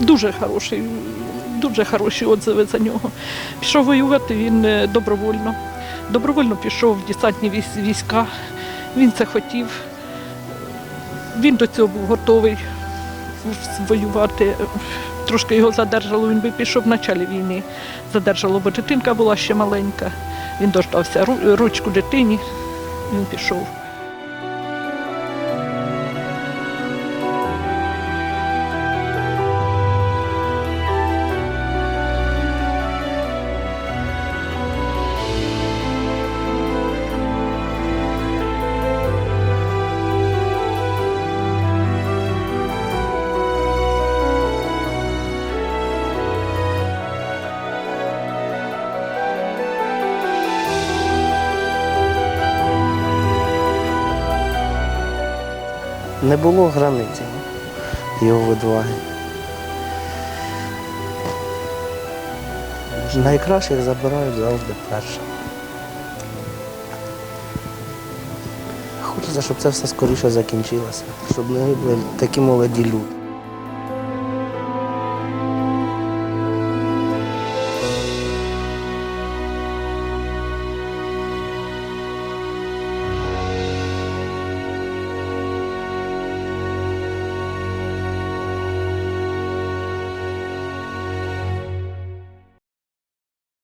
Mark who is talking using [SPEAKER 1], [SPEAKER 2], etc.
[SPEAKER 1] дуже хороший, дуже хороші отзиви за нього. Пішов воювати він е, добровольно. Добровольно пішов в десантні війська. Він це хотів. Він до цього був готовий воювати. Трошки його задержало, він би пішов в началі війни. Задержало, бо дитинка була ще маленька. Він дождався ручку дитині, він пішов.
[SPEAKER 2] Не було границі його відваги. Найкращих забирають завжди першим. Хочеться, щоб це все скоріше закінчилося, щоб не були такі молоді люди.